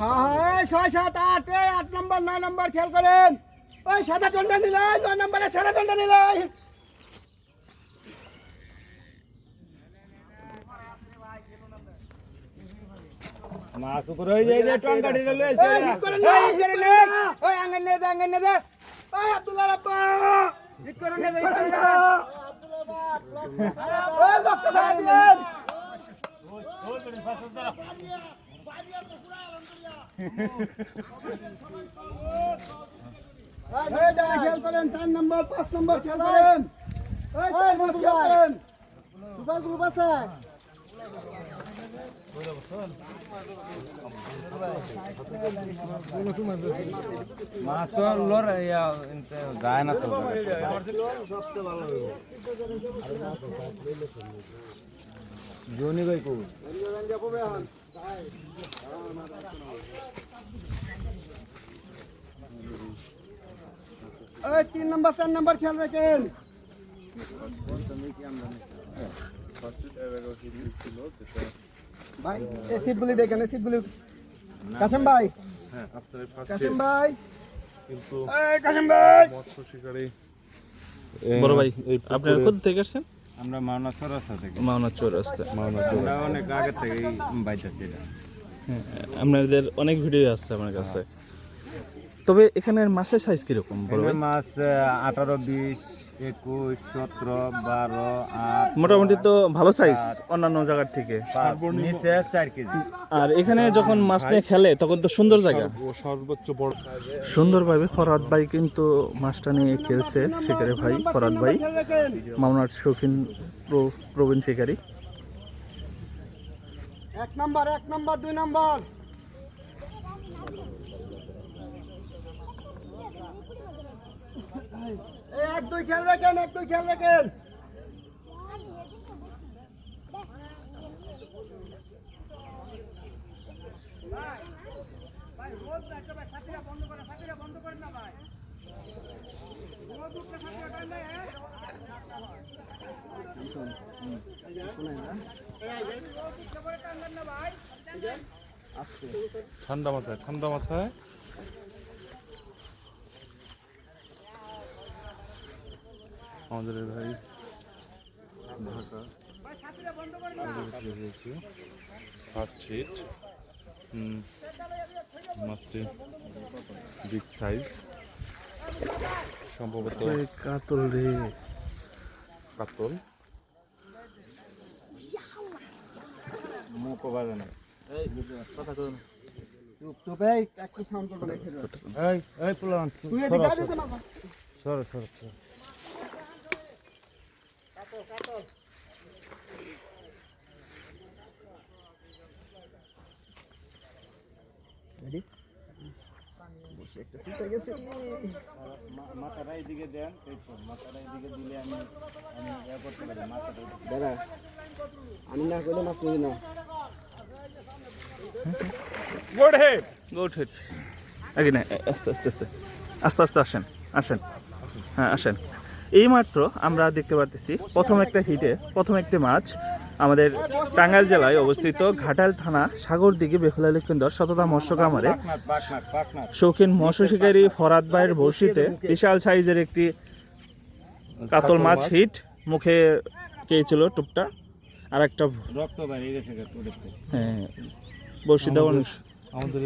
হ্যাঁ হ্যাঁ এই ছয় সাত আট এই আট নম্বর নয় নম্বর খেয়াল করেন ওই সাদা দণ্ডা নিলে নয় নম্বরে সাদা দণ্ডা নিলে মাছ উপরে হয়ে যায় যে টঙ্কাটি রে এই, ঠিক করে নে, এই করে নে ওই আঙ্গন নে আঙ্গন নে দে ওই আব্দুল্লাহ রাব্বা ঠিক করে নে ঠিক করে নে। ওই লক্ষ্য ধরে দিলেন এই দাঁড়া খেয়াল করেন চার নম্বর পাঁচ নম্বর খেয়াল করেন চার নম্বর খেয়াল করেন সুপার গ্রুপ যায় না তো। জনি ভাই কো এই তিন নম্বর চার নম্বর খেয়াল রাখেন। ভাই এই সিটগুলি দেখেন এই সিটগুলি কাসেম ভাই। হ্যাঁ আপনার কাসেম ফার্স্টে ভাই। কিন্তু এই ভাই। মৎস্য শিকারী বড় ভাই এই কোথা থেকে আসছেন? আমরা মাওনা চৌরাস্তা থেকে। মাওনা চৌরাস্তা। আমরা অনেক আগে থেকেই বাইতে হ্যাঁ, আপনাদের অনেক ভিডিও আসছে আমার কাছে। তবে এখানের মাছের সাইজ কীরকম বড় মাছ আঠারো বিশ একুশ সতেরো বারো আট মোটামুটি তো ভালো সাইজ অন্যান্য জায়গার থেকে। নিচে চার কেজি। আর এখানে যখন মাছ নিয়ে খেলে তখন তো সুন্দর জায়গা। সর্বোচ্চ বড় সুন্দরভাবে ফরাদ ভাই কিন্তু মাছটা নিয়ে খেলছে শিকারি ভাই ফরাদ ভাই মামনার শৌখিন প্র- প্রবীণ শিকারী। এক নম্বর এক নম্বর দুই নম্বর এই এক দুই খেয়াল রাখেন এক দুই খেয়াল রাখেন ঠান্ডা মাথায় ঠান্ডা মাথায়। আমাদের ভাই ঢাকা। ফার্স্ট হিট মাছটি বিগ সাইজ সম্ভবত কাতল রে। কাতল। মুখ বাজে না। চুপ চুপ এই একটু সাউন্ড করবে না খেলো এই এই পুলান তুই এদিকে আয় দিতে না সর সর সর রেডি গেছে। মাথাটা এদিকে দেন মাথাটা এদিকে দিলে আমি আমি ইয়ে করতে পারি মাথাটা দাদা আমি না করলে মাছ নিবি না। গুড হেড গুড হেড আগে না আস্তে আস্তে আস্তে। আস্তে আস্তে আসেন আসেন। হ্যাঁ আসেন। এইমাত্র আমরা দেখতে পাচ্ছি প্রথম একটা হিটে প্রথম একটি মাছ আমাদের টাঙ্গাইল জেলায় অবস্থিত ঘাটাল থানা সাগর দিকে বেহুলা লক্ষিন্দর শততা মৎস্য কামারে শৌখিন মৎস্য শিকারী ফরাদ ভাইয়ের বড়শিতে বিশাল সাইজের একটি কাতল মাছ হিট মুখে খেয়েছিল টুকটা আর একটা রক্ত গেছে হ্যাঁ বড়শিতে অনেক আমাদের